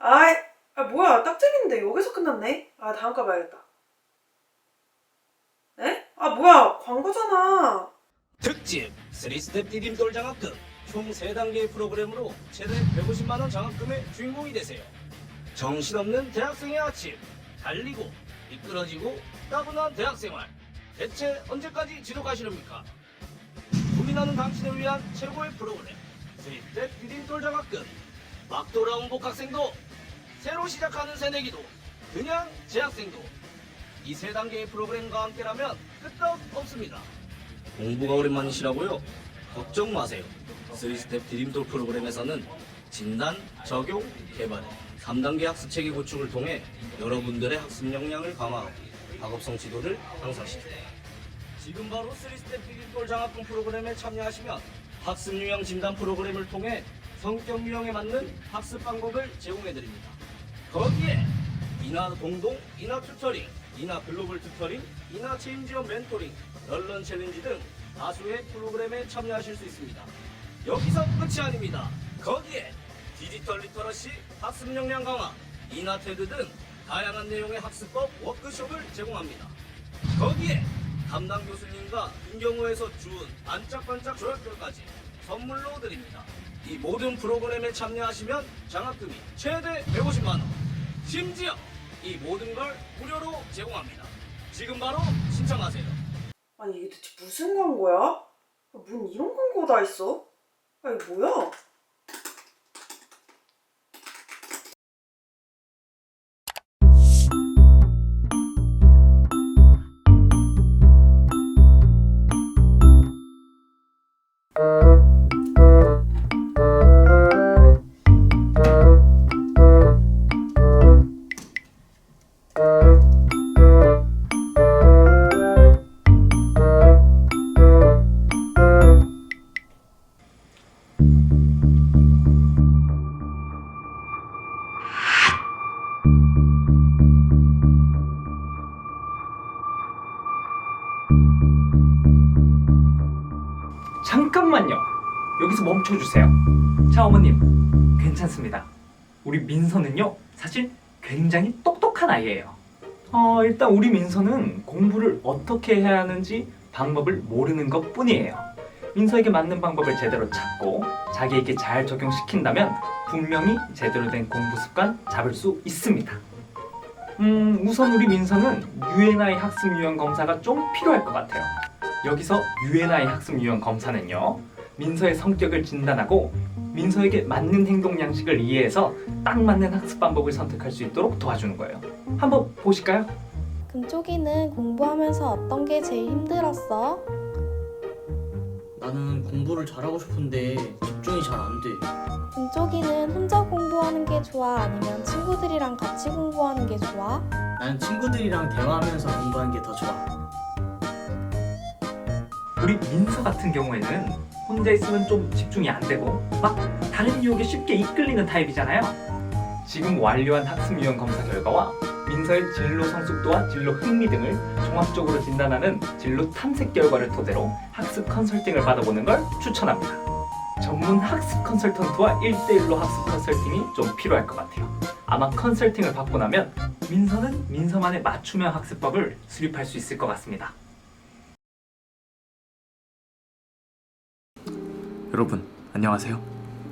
아이, 아 뭐야 딱재밌는데 여기서 끝났네? 아 다음 거 봐야겠다. 에? 아 뭐야 광고잖아. 특집 3스텝 디딤 돌 장학금 총 3단계의 프로그램으로 최대 150만 원 장학금의 주인공이 되세요. 정신없는 대학생의 아침 달리고 미끄러지고 따분한 대학생활 대체 언제까지 지속하시렵니까? 고민하는 당신을 위한 최고의 프로그램 3스텝 디딤 돌 장학금 막 돌아온 복학생도 새로 시작하는 새내기도 그냥 재학생도 이 세 단계의 프로그램과 함께라면 끄떡 없습니다. 공부가 오랜만이시라고요? 걱정 마세요. 3스텝 드림돌 프로그램에서는 진단, 적용, 개발 3단계 학습 체계 구축을 통해 여러분들의 학습 역량을 강화하고 학업성 지도를 향상시켜요. 지금 바로 3스텝 드림돌 장학금 프로그램에 참여하시면 학습 유형 진단 프로그램을 통해 성격 유형에 맞는 학습 방법을 제공해 드립니다. 거기에 이나 공동, 이나 튜터링, 이나 글로벌 튜터링, 이나 체인지업 멘토링, 런런 챌린지 등 다수의 프로그램에 참여하실 수 있습니다. 여기서 끝이 아닙니다. 거기에 디지털 리터러시, 학습 역량 강화, 이나 테드 등 다양한 내용의 학습법 워크숍을 제공합니다. 거기에 담당 교수님과 김경호에서 준 반짝반짝 조약돌까지 선물로 드립니다. 이 모든 프로그램에 참여하시면 장학금이 최대 150만 원. 심지어 이 모든 걸 무료로 제공합니다. 지금 바로 신청하세요. 아니 이게 대체 무슨 광고야? 아, 뭔 이런 광고가 다 있어? 아 이거 뭐야? 잠깐만요. 여기서 멈춰주세요. 자, 어머님. 괜찮습니다. 우리 민서는요, 사실 굉장히 똑똑한 아이예요. 어, 일단 우리 민서는 공부를 어떻게 해야 하는지 방법을 모르는 것 뿐이에요. 민서에게 맞는 방법을 제대로 찾고 자기에게 잘 적용시킨다면 분명히 제대로 된 공부 습관 잡을 수 있습니다. 음, 우선 우리 민서는 UNI 학습 유형 검사가 좀 필요할 것 같아요. 여기서 UNI 학습 유형 검사는요. 민서의 성격을 진단하고 민서에게 맞는 행동 양식을 이해해서 딱 맞는 학습 방법을 선택할 수 있도록 도와주는 거예요. 한번 보실까요? 금쪽이는 공부하면서 어떤 게 제일 힘들었어? 공부를 잘하고 싶은데 집중이 잘 안 돼. 금쪽이는 혼자 공부하는 게 좋아? 아니면 친구들이랑 같이 공부하는 게 좋아? 나는 친구들이랑 대화하면서 공부하는 게 더 좋아. 우리 민서 같은 경우에는 혼자 있으면 좀 집중이 안 되고 막 다른 유혹에 쉽게 이끌리는 타입이잖아요. 지금 완료한 학습 유형 검사 결과와 민서의 진로 성숙도와 진로 흥미 등을 종합적으로 진단하는 진로 탐색 결과를 토대로 학습 컨설팅을 받아보는 걸 추천합니다. 전문 학습 컨설턴트와 1대1로 학습 컨설팅이 좀 필요할 것 같아요. 아마 컨설팅을 받고 나면 민서는 민서만의 맞춤형 학습법을 수립할 수 있을 것 같습니다. 여러분 안녕하세요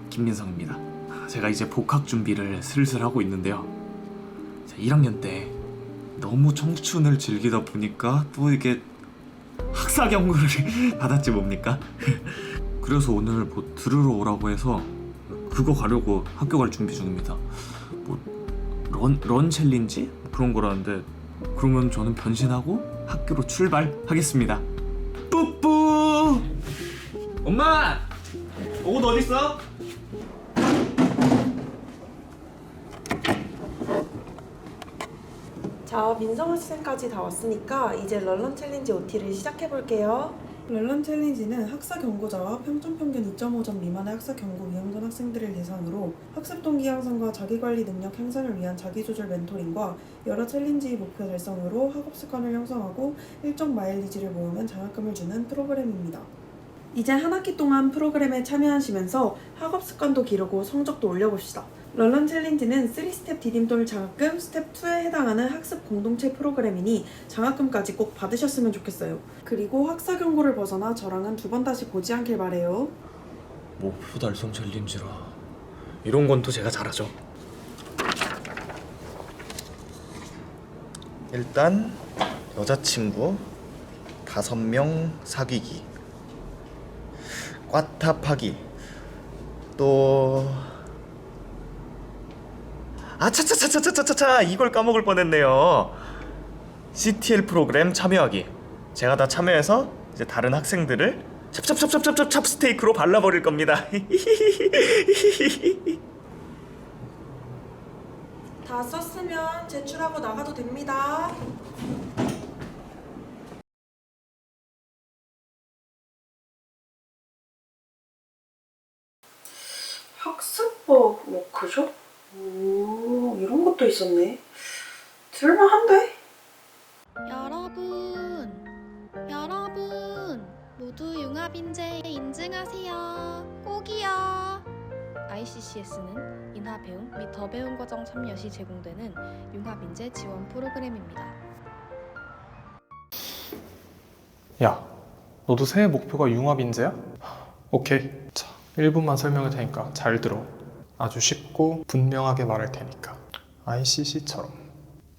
김민성입니다 제가 이제 복학 준비를 슬슬 하고 있는데요 자, 1학년 때 너무 청춘을 즐기다 보니까 또 이게 학사 경고를 받았지 뭡니까? 그래서 오늘 뭐 들으러 오라고 해서 그거 가려고 학교 갈 준비 중입니다. 뭐런 런 챌린지? 뭐 그런 거라는데 그러면 저는 변신하고 학교로 출발하겠습니다. 뿌뿌! 엄마! 옷 어딨어? 자 민성 학생까지 다 왔으니까 이제 런런 챌린지 OT를 시작해 볼게요. 런런 챌린지는 학사 경고자와 평점 평균 2.5점 미만의 학사 경고 위험전 학생들을 대상으로 학습 동기 향상과 자기 관리 능력 향상을 위한 자기 조절 멘토링과 여러 챌린지 목표 달성으로 학업 습관을 형성하고 일정 마일리지를 모으면 장학금을 주는 프로그램입니다. 이제 한 학기 동안 프로그램에 참여하시면서 학업 습관도 기르고 성적도 올려봅시다. 럴런 챌린지는 3스텝 디딤돌 장학금 스텝 2에 해당하는 학습 공동체 프로그램이니 장학금까지 꼭 받으셨으면 좋겠어요. 그리고 학사 경고를 벗어나 저랑은 두 번 다시 보지 않길 바래요. 목표 달성 챌린지라 이런 건 또 제가 잘하죠. 일단 여자친구 다섯 명 사귀기, 꽈탑하기, 또 아차차차차차차차 이걸 까먹을 뻔했네요. CTL 프로그램 참여하기. 제가 다 참여해서 이제 다른 학생들을 찹찹찹찹찹찹 찹스테이크로 발라버릴 겁니다. 다 썼으면 제출하고 나가도 됩니다. 학습법 워크숍? 오, 이런 것도 있었네. 들만한데? 여러분, 여러분, 모두 융합인재 인증하세요. 꼭이요. ICCS는 인하 배움 및 더 배움 과정 참여 시 제공되는 융합인재 지원 프로그램입니다. 야, 너도 새해 목표가 융합인재야? 오케이. 자, 1분만 설명할 테니까 잘 들어. 아주 쉽고 분명하게 말할 테니까. ICC처럼.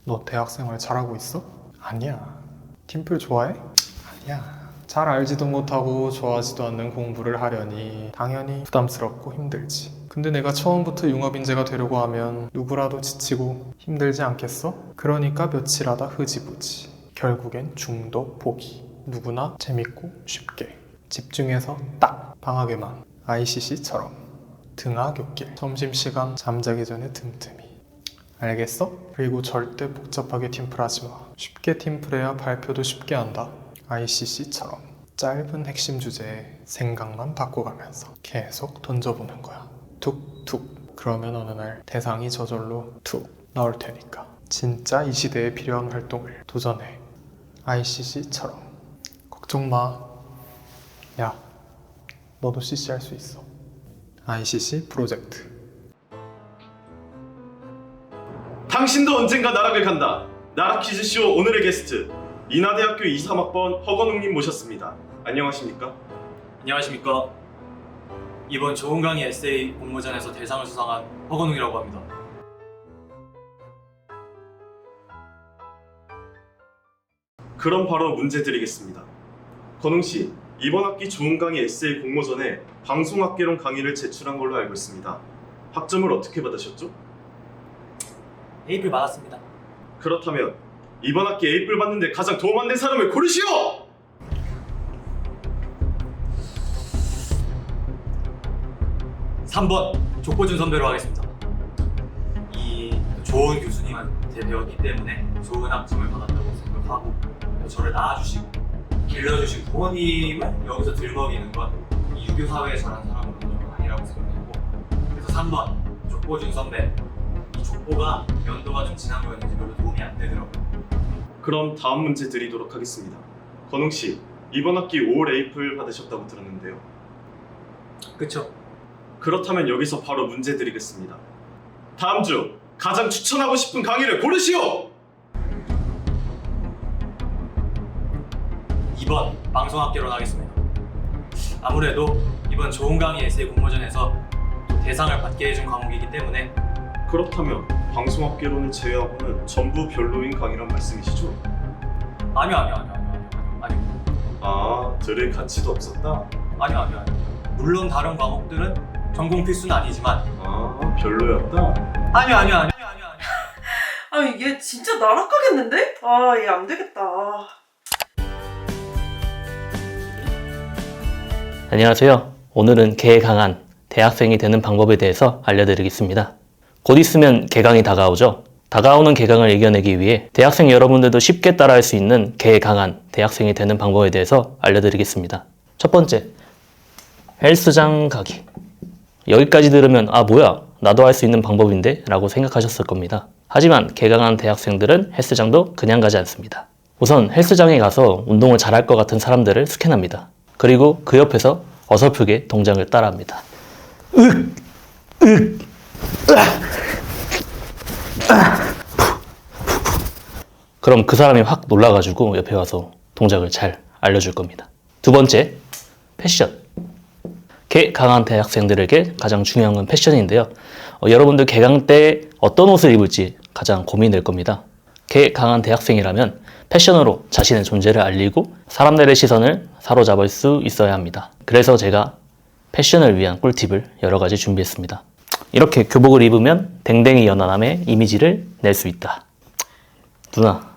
너 대학 생활 잘하고 있어? 아니야. 팀플 좋아해? 아니야. 잘 알지도 못하고 좋아하지도 않는 공부를 하려니 당연히 부담스럽고 힘들지. 근데 내가 처음부터 융합인재가 되려고 하면 누구라도 지치고 힘들지 않겠어? 그러니까 며칠 하다 흐지부지. 결국엔 중도 포기. 누구나 재밌고 쉽게. 집중해서 딱 방학에만 ICC처럼 등하굣길. 점심시간 잠자기 전에 틈틈이. 알겠어? 그리고 절대 복잡하게 팀플하지 마. 쉽게 팀플해야 발표도 쉽게 한다. ICC처럼. 짧은 핵심 주제에 생각만 바꿔가면서 계속 던져보는 거야. 툭툭. 그러면 어느 날 대상이 저절로 툭 나올 테니까. 진짜 이 시대에 필요한 활동을 도전해. ICC처럼. 걱정 마. 야, 너도 CC 할 수 있어. ICC 프로젝트. 당신도 언젠가 나락을 간다. 나락 퀴즈쇼 오늘의 게스트 인하대학교 2, 3학번 허건웅님 모셨습니다. 안녕하십니까? 안녕하십니까. 이번 좋은 강의 에세이 공모전에서 대상을 수상한 허건웅이라고 합니다. 그럼 바로 문제 드리겠습니다. 건웅 씨, 이번 학기 좋은 강의 에세이 공모전에 방송학개론 강의를 제출한 걸로 알고 있습니다. 학점을 어떻게 받으셨죠? 에이플 받았습니다. 그렇다면 이번 학기 A뿔 받는데 가장 도움 안 된 사람을 고르시오! 삼 번 족보준 선배로 하겠습니다. 이 좋은 교수님한테 배웠기 때문에 좋은 학점을 받았다고 생각하고 또 저를 낳아주시고 길러주신 부모님을 여기서 들먹이는 건 유교 사회에 자란 사람으로는 좀 아니라고 생각했고 그래서 3번 족보준 선배 이 족보가 연도가 좀 지난 거였는지 별로 도움이 안 되더라고요. 그럼 다음 문제 드리도록 하겠습니다. 건웅 씨, 이번 학기 5월 A뿔 받으셨다고 들었는데요. 그쵸? 그렇다면 여기서 바로 문제 드리겠습니다. 다음 중 가장 추천하고 싶은 강의를 고르시오! 2번 방송학개론 하겠습니다. 아무래도 이번 좋은 강의 에세이 공모전에서 또 대상을 받게 해준 과목이기 때문에 그렇다면 방송학개론을 제외하고는 전부 별로인 강의란 말씀이시죠? 아니요 아니요 아니요 아니요 아니요 아, 들을 가치도 없었다? 아니요 아니요 아니요 물론 다른 과목들은 전공 필수는 아니지만 아, 별로였다? 아니요 아니요 아니요 아니요 아니요 아니 얘 진짜 날아가겠는데? 아 얘 안 되겠다. 안녕하세요. 오늘은 개 강한 대학생이 되는 방법에 대해서 알려드리겠습니다. 곧 있으면 개강이 다가오죠. 다가오는 개강을 이겨내기 위해 대학생 여러분들도 쉽게 따라할 수 있는 개 강한 대학생이 되는 방법에 대해서 알려드리겠습니다. 첫 번째, 헬스장 가기. 여기까지 들으면 아 뭐야 나도 할 수 있는 방법인데 라고 생각하셨을 겁니다. 하지만 개강한 대학생들은 헬스장도 그냥 가지 않습니다. 우선 헬스장에 가서 운동을 잘할 것 같은 사람들을 스캔합니다. 그리고 그 옆에서 어설프게 동작을 따라합니다. 윽! 윽! 으악! 그럼 그 사람이 확 놀라가지고 옆에 와서 동작을 잘 알려줄 겁니다. 두 번째, 패션. 개 강한 대학생들에게 가장 중요한 건 패션인데요. 어, 여러분들 개강 때 어떤 옷을 입을지 가장 고민될 겁니다. 개 강한 대학생이라면 패션으로 자신의 존재를 알리고 사람들의 시선을 사로잡을 수 있어야 합니다. 그래서 제가 패션을 위한 꿀팁을 여러 가지 준비했습니다. 이렇게 교복을 입으면 댕댕이 연하남의 이미지를 낼 수 있다. 누나,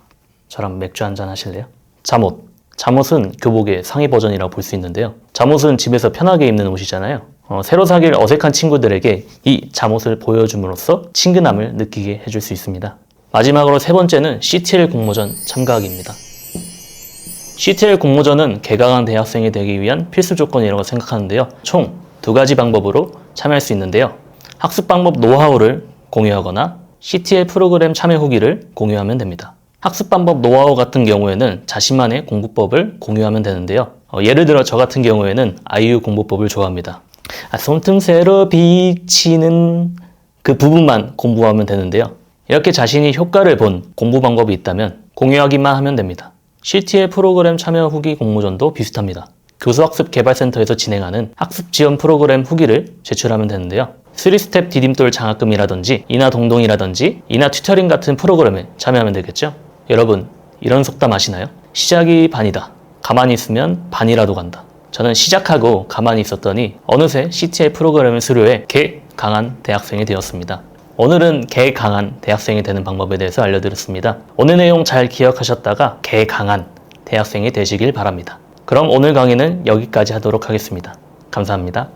저랑 맥주 한 잔 하실래요? 잠옷. 잠옷은 교복의 상위 버전이라고 볼 수 있는데요. 잠옷은 집에서 편하게 입는 옷이잖아요. 어, 새로 사귈 어색한 친구들에게 이 잠옷을 보여줌으로써 친근함을 느끼게 해줄 수 있습니다. 마지막으로 세 번째는 CTL 공모전 참가하기입니다. CTL 공모전은 개강한 대학생이 되기 위한 필수 조건이라고 생각하는데요. 총 두 가지 방법으로 참여할 수 있는데요. 학습 방법 노하우를 공유하거나 CTL 프로그램 참여 후기를 공유하면 됩니다. 학습 방법 노하우 같은 경우에는 자신만의 공부법을 공유하면 되는데요. 어, 예를 들어 저 같은 경우에는 아이유 공부법을 좋아합니다. 아, 손틈새로 비치는 그 부분만 공부하면 되는데요. 이렇게 자신이 효과를 본 공부 방법이 있다면 공유하기만 하면 됩니다. CTL 프로그램 참여 후기 공모전도 비슷합니다. 교수학습 개발센터에서 진행하는 학습 지원 프로그램 후기를 제출하면 되는데요. 3스텝 디딤돌 장학금이라든지 이나 동동이라든지 이나 튜터링 같은 프로그램에 참여하면 되겠죠. 여러분 이런 속담 아시나요? 시작이 반이다. 가만히 있으면 반이라도 간다. 저는 시작하고 가만히 있었더니 어느새 CTL 프로그램을 수료해 개 강한 대학생이 되었습니다. 오늘은 개 강한 대학생이 되는 방법에 대해서 알려드렸습니다. 오늘 내용 잘 기억하셨다가 개 강한 대학생이 되시길 바랍니다. 그럼 오늘 강의는 여기까지 하도록 하겠습니다. 감사합니다.